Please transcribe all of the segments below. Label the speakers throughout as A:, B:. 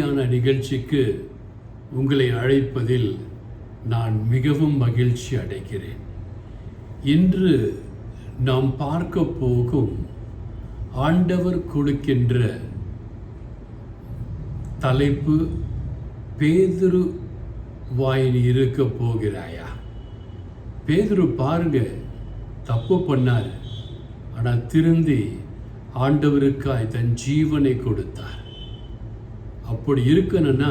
A: தியான நிகழ்ச்சிக்கு உங்களை அழைப்பதில் நான் மிகவும் மகிழ்ச்சி அடைகிறேன். இன்று நாம் பார்க்க போகும் ஆண்டவர் கொடுக்கின்ற தலைப்பு பேதுரு வாயின் இருக்க போகிறாயா? பேதுரு பாருங்க தப்பு பண்ணார். ஆனால் திருந்தி ஆண்டவருக்காய் தன் ஜீவனை கொடுத்தார். அப்படி இருக்கணும்னா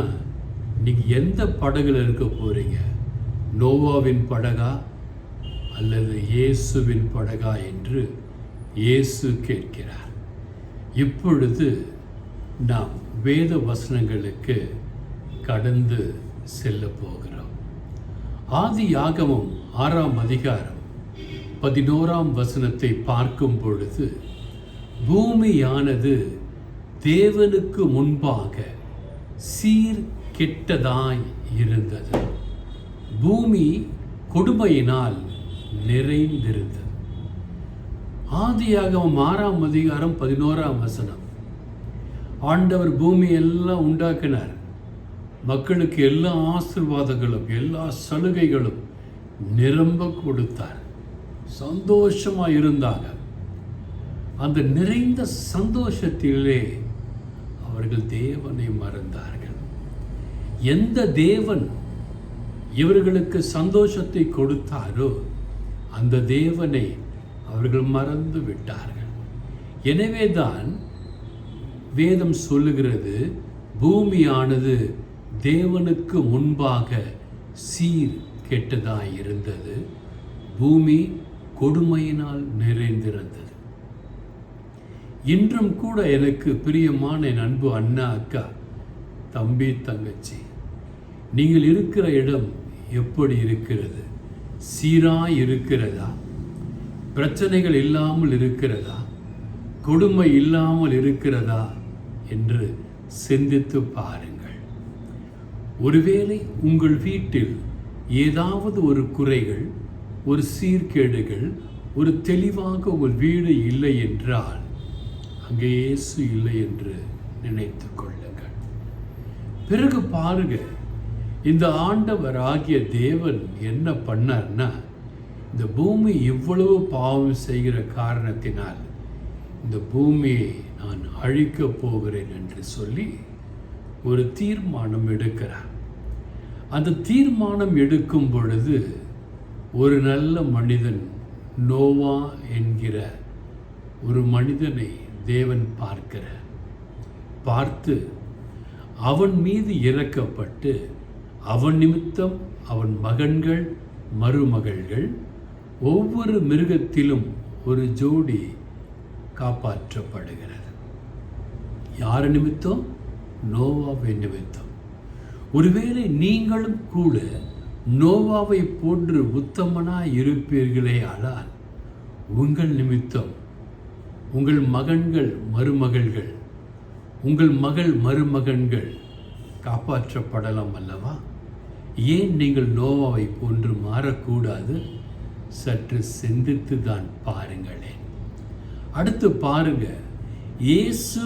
A: நீங்கள் எந்த படகுல இருக்க போகிறீங்க நோவாவின் படகா அல்லது இயேசுவின் படகா என்று இயேசு கேட்கிறார். இப்பொழுது நாம் வேத வசனங்களுக்கு கடந்து செல்ல போகிறோம். ஆதி ஆகமம் ஆறாம் அதிகாரம் பதினோராம் வசனத்தை பார்க்கும் பொழுது பூமியானது தேவனுக்கு முன்பாக சீர் கெட்டதாய் இருந்தது. பூமி கொடுமையினால் நிறைந்திருந்தது. ஆதியாக ஆறாம் அதிகாரம் பதினோராம் வசனம். ஆண்டவர் பூமி எல்லாம் உண்டாக்கினார். மக்களுக்கு எல்லா ஆசிர்வாதங்களும் எல்லா சலுகைகளும் நிரம்ப கொடுத்தார். சந்தோஷமா இருந்தாங்க அந்த நிறைந்த சந்தோஷத்திலே அவர்கள் தேவனை மறந்தார்கள். எந்த தேவன் இவர்களுக்கு சந்தோஷத்தை கொடுத்தாரோ அந்த தேவனை அவர்கள் மறந்து விட்டார்கள். எனவே தான் வேதம் சொல்லுகிறது பூமியானது தேவனுக்கு முன்பாக சீர் கெட்டதாக இருந்தது பூமி கொடுமையினால் நிறைந்திருந்தது. இன்றும் கூட எனக்கு பிரியமான என் அன்பு அண்ணா அக்கா தம்பி தங்கச்சி நீங்கள் இருக்கிற இடம் எப்படி இருக்கிறது? சீராய் இருக்கிறதா? பிரச்சனைகள் இல்லாமல் இருக்கிறதா? கொடுமை இல்லாமல் இருக்கிறதா? என்று சிந்தித்து பாருங்கள். ஒருவேளை உங்கள் வீட்டில் ஏதாவது ஒரு குறைகள் ஒரு சீர்கேடுகள் ஒரு தெளிவாக ஒரு வீடு இல்லை என்றால் அங்கே இயேசு இல்லை என்று நினைத்து கொள்ளுங்கள். பிறகு பாருங்க இந்த ஆண்டவர் ஆகிய தேவன் என்ன பண்ணார்னா இந்த பூமி இவ்வளவு பாவம் செய்கிற காரணத்தினால் இந்த பூமியை நான் அழிக்கப் போகிறேன் என்று சொல்லி ஒரு தீர்மானம் எடுக்கிறார். அந்த தீர்மானம் எடுக்கும் பொழுது ஒரு நல்ல மனிதன் நோவா என்கிற ஒரு மனிதனை தேவன் பார்க்கிறார் பார்த்து அவன் மீது இறக்கப்பட்டு அவன் நிமித்தம் அவன் மகன்கள் மருமகள்கள் ஒவ்வொரு மிருகத்திலும் ஒரு ஜோடி காப்பாற்றப்படுகிறது. யார் நிமித்தம்? நோவாவை நிமித்தம். ஒருவேளை நீங்களும் கூட நோவாவை போன்று உத்தமனாய் இருப்பீர்களே ஆனால் உங்கள் நிமித்தம் உங்கள் மகன்கள் மருமகள்கள். உங்கள் மகள் மருமகன்கள் காப்பாற்றப்படலாம் அல்லவா? ஏன் நீங்கள் நோவாவை போன்று மாறக்கூடாது? சற்று சிந்தித்து தான் பாருங்களேன். அடுத்து பாருங்க இயேசு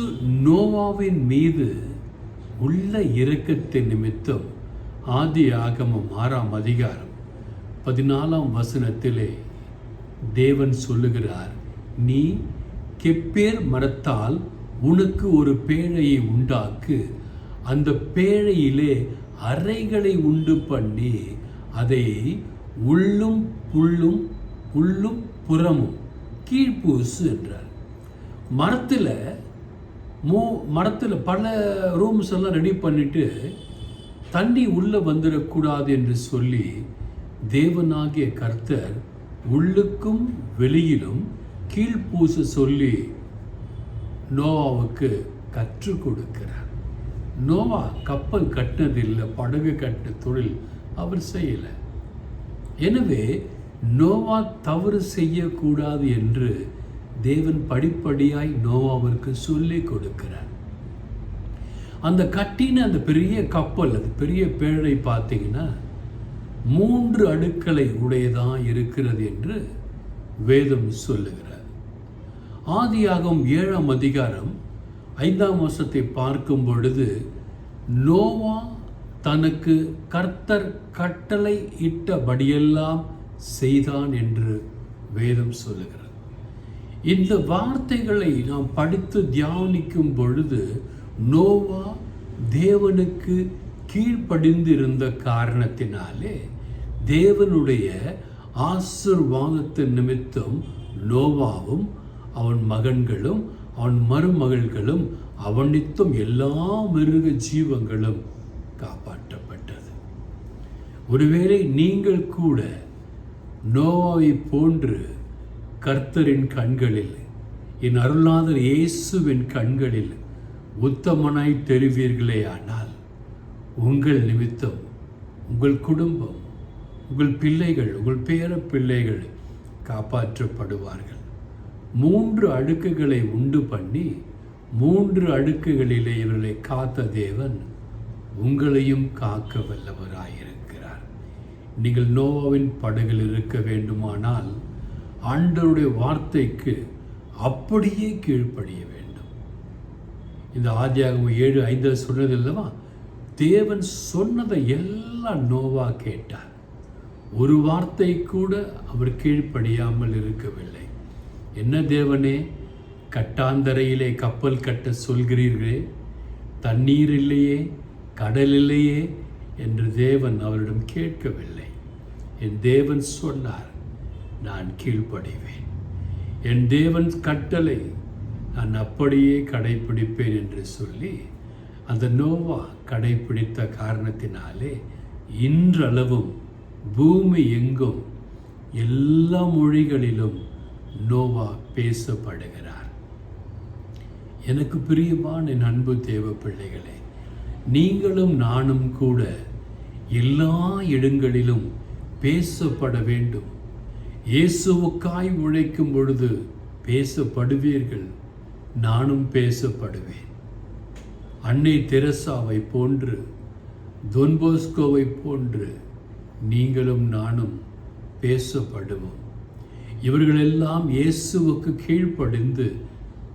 A: நோவாவின் மீது உள்ள இறக்கத்தை நிமித்தம் ஆதி ஆகமம் ஆறாம் அதிகாரம் பதினாலாம் வசனத்திலே தேவன் சொல்லுகிறார் நீ கெப்பேர் மரத்தால் உனக்கு ஒரு பேழையை உண்டாக்கு. அந்த பேழையிலே அறைகளை உண்டு பண்ணி அதை உள்ளும் புல்லும் உள்ளும் புறமும் கீழ்ப்பூசு என்றார். மரத்தில் மோ மரத்தில் பல ரூம்ஸ் எல்லாம் ரெடி பண்ணிட்டு தண்ணி உள்ளே வந்துடக்கூடாது என்று சொல்லி தேவனாகிய கர்த்தர் உள்ளுக்கும் வெளியிலும் கீழ்ப்பூச சொல்லி நோவாவுக்கு கற்றுக் கொடுக்கிறார். நோவா கப்பல் கட்டினதில்லை படகு கட்டு தொழில் அவர் செய்யலை. எனவே நோவா தவறு செய்யக்கூடாது என்று தேவன் படிப்படியாய் நோவாவிற்கு சொல்லி கொடுக்கிறார். அந்த கட்டின அந்த பெரிய கப்பல் அது பெரிய பேழை பார்த்தீங்கன்னா மூன்று அடுக்களை உடையதான் இருக்கிறது என்று வேதம் சொல்லுகிறார் ஆதியாகம் ஏழாம் அதிகாரம் ஐந்தாம் வருஷத்தை பார்க்கும் பொழுது நோவா தனக்கு கர்த்தர் கட்டளை இட்டபடியெல்லாம் செய்தான் என்று வேதம் சொல்லுகிறது. இந்த வார்த்தைகளை நாம் படித்து தியானிக்கும் பொழுது நோவா தேவனுக்கு கீழ்ப்படிந்திருந்த காரணத்தினாலே தேவனுடைய ஆசிர்வாதத்தின் நிமித்தம் நோவாவும் அவன் மகன்களும் அவன் மருமகள்களும் அவனித்தும் எல்லா மிருக ஜீவங்களும் காப்பாற்றப்பட்டது. ஒருவேளை நீங்கள் கூட நோவாவை போன்று கர்த்தரின் கண்களில் என் அருளாதர் இயேசுவின் கண்களில் உத்தமனாய் தெரிவீர்களே ஆனால் உங்கள் நிமித்தம் உங்கள் குடும்பம் உங்கள் பிள்ளைகள் உங்கள் பேர பிள்ளைகள் காப்பாற்றப்படுவார்கள். மூன்று அடுக்குகளை உண்டு பண்ணி மூன்று அடுக்குகளிலே இவர்களை காத்த தேவன் உங்களையும் காக்க வல்லவராயிருக்கிறார். நீங்கள் நோவாவின் படகில் இருக்க வேண்டுமானால் ஆண்டருடைய வார்த்தைக்கு அப்படியே கீழ்ப்படிய வேண்டும். இந்த ஆதியாகமம் ஏழு ஐந்தில் சொன்னது இல்லவா தேவன் சொன்னதை எல்லாம் நோவா கேட்டார். ஒரு வார்த்தை கூட அவர் கீழ்ப்படியாமல் இருக்கவில்லை. என்ன தேவனே கட்டாந்தரையிலே கப்பல் கட்ட சொல்கிறீர்களே? தண்ணீர் இல்லையே கடல் இல்லையே? என்று தேவன் அவரிடம் கேட்கவில்லை. என் தேவன் சொன்னார் நான் கீழ்ப்படிவேன். என் தேவன் கட்டளை நான் அப்படியே கடைபிடிப்பேன் என்று சொல்லி அந்த நோவா கடைபிடித்த காரணத்தினாலே இன்றளவும் பூமி எங்கும் எல்லா மொழிகளிலும் நோவா பேசப்படுகிறார். எனக்கு பிரியமான என் அன்பு தேவ பிள்ளைகளே நீங்களும் நானும் கூட எல்லா இடங்களிலும் பேசப்பட வேண்டும். இயேசுவுக்காய் உழைக்கும் பொழுது பேசப்படுவீர்கள் நானும் பேசப்படுவேன். அன்னை தெரசாவை போன்று தொன்போஸ்கோவை போன்று நீங்களும் நானும் பேசப்படுவோம். இவர்களெல்லாம் இயேசுவுக்கு கீழ்ப்படிந்து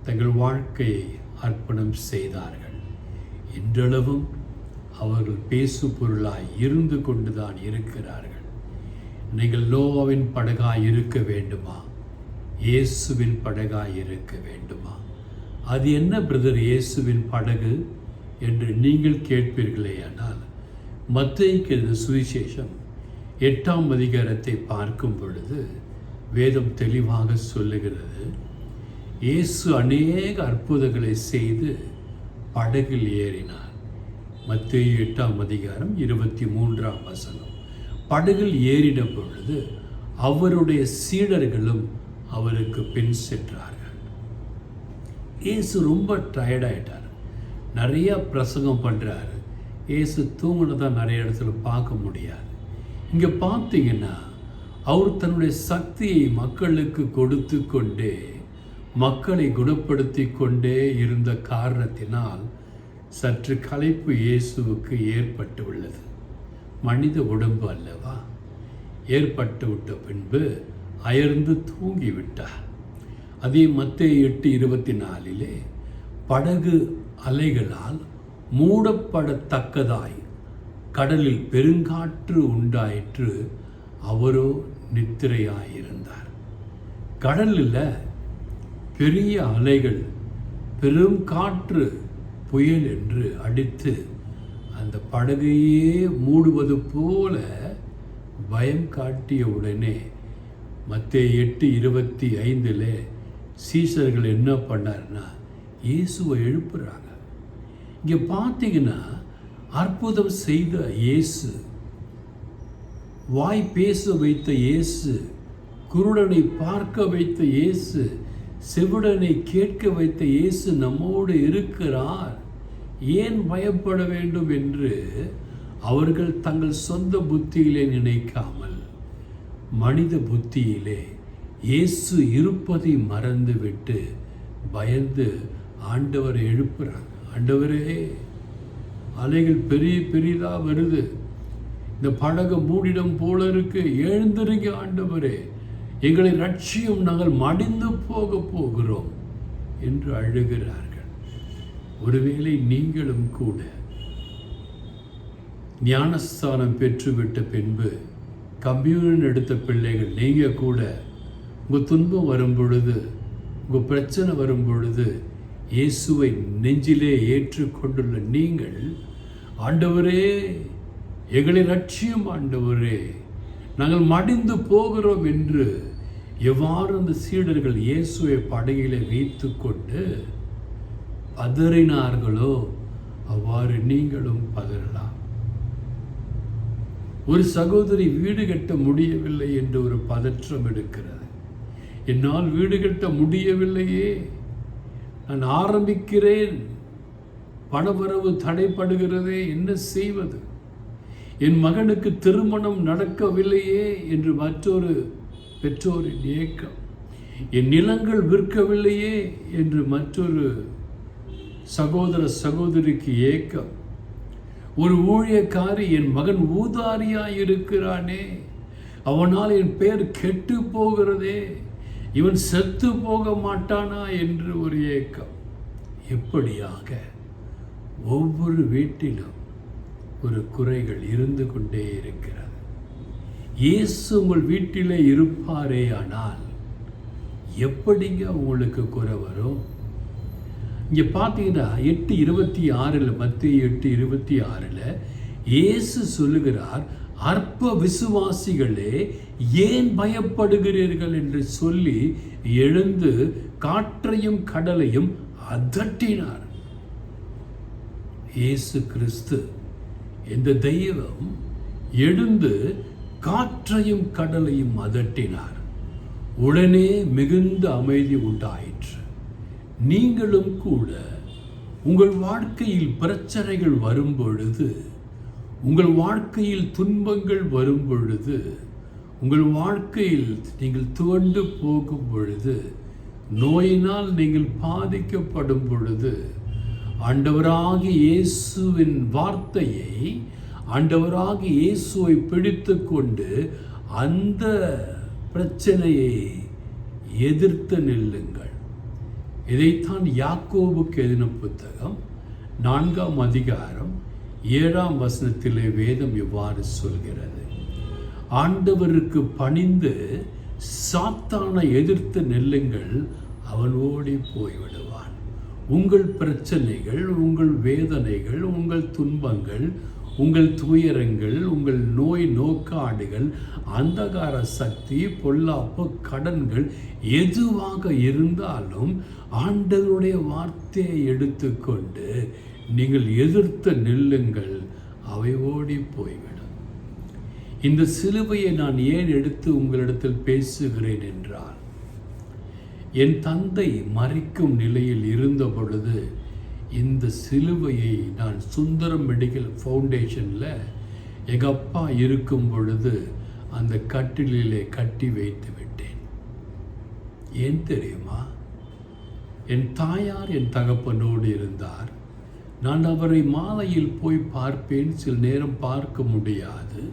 A: தங்கள் வாழ்க்கையை அர்ப்பணம் செய்தார்கள். இன்றளவும் அவர்கள் பேசு பொருளாய் இருந்து கொண்டுதான் இருக்கிறார்கள். நீங்கள் லோவாவின் படகாய் இருக்க வேண்டுமா? இயேசுவின் படகாய் இருக்க வேண்டுமா? அது என்ன பிரதர் இயேசுவின் படகு என்று நீங்கள் கேட்பீர்களே ஆனால் மத்தியக்கு சுவிசேஷம் எட்டாம் அதிகாரத்தை பார்க்கும் பொழுது வேதம் தெளிவாக சொல்லுகிறது. இயேசு அநேக அற்புதங்களை செய்து படகில் ஏறினார். மத்திய எட்டாம் அதிகாரம் இருபத்தி மூன்றாம் வசனம். படகில் ஏறின பொழுது அவருடைய சீடர்களும் அவருக்கு பின் சென்றார்கள். இயேசு ரொம்ப டயர்டாயிட்டார் நிறைய பிரசங்கம் பண்ணுறாரு இயேசு தூங்கினதான் நிறைய இடத்துல பார்க்க முடியாது. இங்கே பார்த்தீங்கன்னா அவர் தன்னுடைய சக்தியை மக்களுக்கு கொடுத்து கொண்டே மக்களை குணப்படுத்தி கொண்டே இருந்த காரணத்தினால் சற்று கலைப்பு இயேசுவுக்கு ஏற்பட்டு உள்ளது மனித உடம்பு அல்லவா? ஏற்பட்டு விட்ட பின்பு அயர்ந்து தூங்கிவிட்டார். அதே மத்திய எட்டு இருபத்தி நாலிலே படகு அலைகளால் மூடப்படத்தக்கதாய் கடலில் பெருங்காற்று உண்டாயிற்று அவரோ நித்திரையாயிருந்தார். கடலில் பெரிய அலைகள் பெரும் காற்று புயல் என்று அடித்து அந்த படகையே மூடுவது போல பயம் காட்டிய உடனே மத்திய எட்டு இருபத்தி ஐந்தில் சீசர்கள் என்ன பண்ணார்னா இயேசுவை எழுப்புறாங்க. இங்கே பார்த்தீங்கன்னா அற்புதம் செய்த இயேசு வாய் பேச வைத்த இயேசு குருடனை பார்க்க வைத்த இயேசு செவிடனை கேட்க வைத்த இயேசு நம்மோடு இருக்கிறார். ஏன் பயப்பட வேண்டும் என்று அவர்கள் தங்கள் சொந்த புத்தியிலே நினைக்காமல் மனித புத்தியிலே இயேசு இருப்பதை மறந்துவிட்டு பயந்து ஆண்டவரை எழுப்புறாங்க. ஆண்டவரே அலைகள் பெரிய பெரிதாக வருது. இந்த படகு மூடிடம் போல இருக்கு. எழுந்திருங்க ஆண்டவரே. எங்களை லட்சியம் நாங்கள் மடிந்து போக போகிறோம் என்று அழுகிறார்கள். ஒருவேளை நீங்களும் கூட ஞானஸ்தானம் பெற்றுவிட்ட பின்பு கம்யூனியன் எடுத்த பிள்ளைகள் நீங்கள் கூட உங்கள் துன்பம் வரும் பொழுது உங்கள் பிரச்சனை வரும் பொழுது இயேசுவை நெஞ்சிலே ஏற்றுக்கொண்டுள்ள நீங்கள் ஆண்டவரே எங்களை லட்சியம் ஆண்டவரே. நாங்கள் மடிந்து போகிறோம் என்று எவ்வாறு அந்த சீடர்கள் இயேசுவை படையிலே வைத்து கொண்டு பதறினார்களோ அவ்வாறு நீங்களும் பதறலாம். ஒரு சகோதரி வீடு கட்ட முடியவில்லை என்று ஒரு பதற்றம் எடுக்கிறது. என்னால் வீடு கட்ட முடியவில்லையே. நான் ஆரம்பிக்கிறேன். பணவரவு தடைப்படுகிறதே என்ன செய்வது? என் மகனுக்கு திருமணம் நடக்கவில்லையே என்று மற்றொரு பெற்றோரின் ஏக்கம். என் நிலங்கள் விற்கவில்லையே என்று மற்றொரு சகோதர சகோதரிக்கு ஏக்கம். ஒரு ஊழியக்காரி என் மகன் ஊதாரியாய் இருக்கிறானே அவனால் என் பெயர் கெட்டு போகிறதே. இவன் செத்து போக மாட்டானா என்று ஒரு ஏக்கம். எப்படியாக ஒவ்வொரு வீட்டிலும் ஒரு குறைகள் இருந்து கொண்டே இருக்கிறது. இயேசு உங்கள் வீட்டிலே இருப்பாரே ஆனால் எப்படிங்க உங்களுக்கு குறை வரும்? இங்கே பார்த்தீங்கன்னா எட்டு இருபத்தி ஆறில் மத்திய எட்டு இருபத்தி ஆறில் இயேசு சொல்லுகிறார் அற்ப விசுவாசிகளே ஏன் பயப்படுகிறீர்கள்? என்று சொல்லி எழுந்து காற்றையும் கடலையும் அதட்டினார். இயேசு கிறிஸ்து இந்த தெய்வம் எழுந்து காற்றையும் கடலையும் அதட்டினார். உடனே மிகுந்த அமைதி உண்டாயிற்று. நீங்களும் கூட உங்கள் வாழ்க்கையில் பிரச்சனைகள் வரும் பொழுது உங்கள் வாழ்க்கையில் துன்பங்கள் வரும் பொழுது உங்கள் வாழ்க்கையில் நீங்கள் துவண்டு போகும் பொழுது நோயினால் நீங்கள் பாதிக்கப்படும் பொழுது ஆண்டவராகி இயேசுவின் வார்த்தையை ஆண்டவராகி இயேசுவை பிடித்து கொண்டு அந்த பிரச்சனையை எதிர்த்து நில்லுங்கள். இதைத்தான் யாக்கோபுக்கு எதின புத்தகம் நான்காம் அதிகாரம் ஏழாம் வசனத்திலே வேதம் இவ்வாறு சொல்கிறது. ஆண்டவருக்கு பணிந்து சாத்தானை எதிர்த்து நெல்லுங்கள் அவன் ஓடி உங்கள் பிரச்சனைகள் உங்கள் வேதனைகள் உங்கள் துன்பங்கள் உங்கள் துயரங்கள் உங்கள் நோய் நோக்காடுகள் அந்தகார சக்தி பொல்லாப்பு கடன்கள் எதுவாக இருந்தாலும் ஆண்டவருடைய வார்த்தையை எடுத்துக்கொண்டு நீங்கள் எதிர்த்து நெல்லுங்கள் அவை ஓடி போய்விடும். இந்த சிலுவையை நான் ஏன் எடுத்து உங்களிடத்தில் பேசுகிறேன் என்றால் என் தந்தை மறிக்கும் நிலையில் இருந்த பொழுது இந்த சிலுவையை நான் சுந்தரம் மெடிக்கல் ஃபவுண்டேஷனில் எங்கள் அப்பா இருக்கும் பொழுது அந்த கட்டிலே கட்டி வைத்து விட்டேன். ஏன் தெரியுமா? என் தாயார் என் தகப்பனோடு இருந்தார். நான் அவரை மாலையில் போய் பார்ப்பேன் சில நேரம் பார்க்க முடியாது.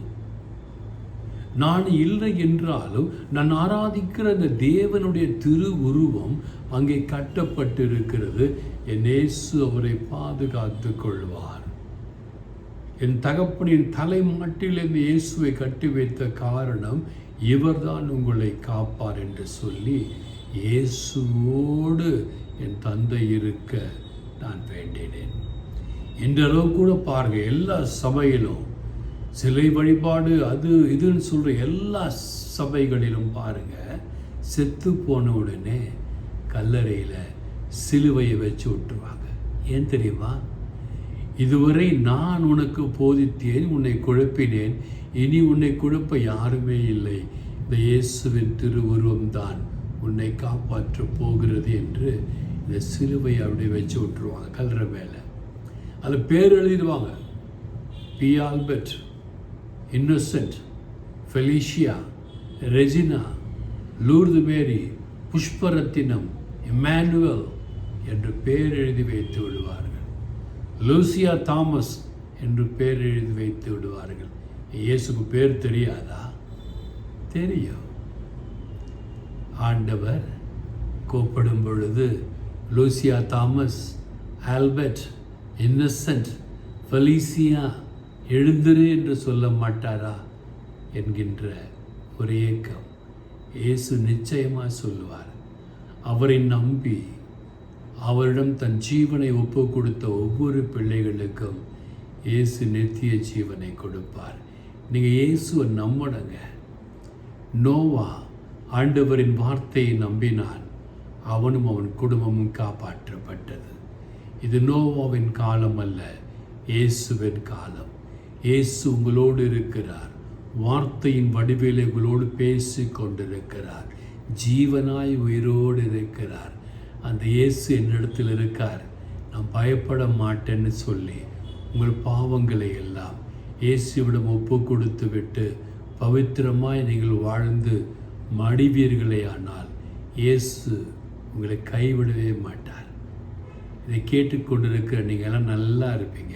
A: நான் இல்லை என்றாலும் நான் ஆராதிக்கிற அந்த தேவனுடைய திரு உருவம் அங்கே கட்டப்பட்டிருக்கிறது. என் இயேசு அவரை பாதுகாத்து கொள்வார். என் தகப்பனின் தலைமாட்டில் இந்த இயேசுவை கட்டி வைத்த காரணம் இவர்தான் உங்களை காப்பார் என்று சொல்லி இயேசுவோடு என் தந்தை இருக்க நான் வேண்டினேன். இன்றளவு கூட பாருங்க எல்லா சபையிலும் சிலை வழிபாடு அது இதுன்னு சொல்கிற எல்லா சபைகளிலும் பாருங்கள் செத்து போன உடனே கல்லறையில் சிலுவையை வச்சு விட்டுருவாங்க ஏன் தெரியுமா? இதுவரை நான் உனக்கு போதித்தேன் உன்னை குழப்பினேன். இனி உன்னை குழப்ப யாருமே இல்லை. இந்த இயேசுவின் திருவுருவம்தான் உன்னை காப்பாற்ற போகிறது என்று இந்த சிலுவையை அப்படியே வச்சு விட்டுருவாங்க கல்லறை மேலே. அதில் பேர் எழுதிடுவாங்க. P. Albert. Innocent Felicia Regina Lourdu Mary Pushparatnam Emmanuel என்று பேர் எழுதி வைத்து விடுவார்கள். லூசியா தாமஸ் என்று பேர் எழுதி வைத்து விடுவார்கள். இயேசுக்கு பேர் தெரியாதா? தெரியும். ஆண்டவர் கூப்பிடும் பொழுது Lucia Thomas Albert Innocent Felicia எழுந்திரு என்று சொல்ல மாட்டாரா என்கின்ற ஒரு ஏக்கம். இயேசு நிச்சயமாக சொல்லுவார் அவரை நம்பி அவரிடம் தன் ஜீவனை ஒப்பு கொடுத்த ஒவ்வொரு பிள்ளைகளுக்கும் இயேசு நித்திய ஜீவனை கொடுப்பார். நீங்கள் இயேசுவை நம்பணுங்க நோவா ஆண்டவரின் வார்த்தையை நம்பினான் அவனும் அவன் குடும்பமும் காப்பாற்றப்பட்டது. இது நோவாவின் காலம் அல்ல இயேசுவின் காலம். இயேசு உங்களோடு இருக்கிறார். வார்த்தையின் வடிவிலே உங்களோடு பேசி கொண்டிருக்கிறார். ஜீவனாய் உயிரோடு இருக்கிறார். அந்த இயேசு என்னிடத்தில் இருக்கார். நான் பயப்பட மாட்டேன்னு சொல்லி உங்கள் பாவங்களை எல்லாம் இயேசுவிடம் ஒப்பு கொடுத்து விட்டு பவித்திரமாய் நீங்கள் வாழ்ந்து மடிவீர்களே ஆனால் இயேசு உங்களை கைவிடவே மாட்டார். இதை கேட்டுக்கொண்டிருக்கிற நீங்கள் எல்லாம் நல்லா இருப்பீங்க.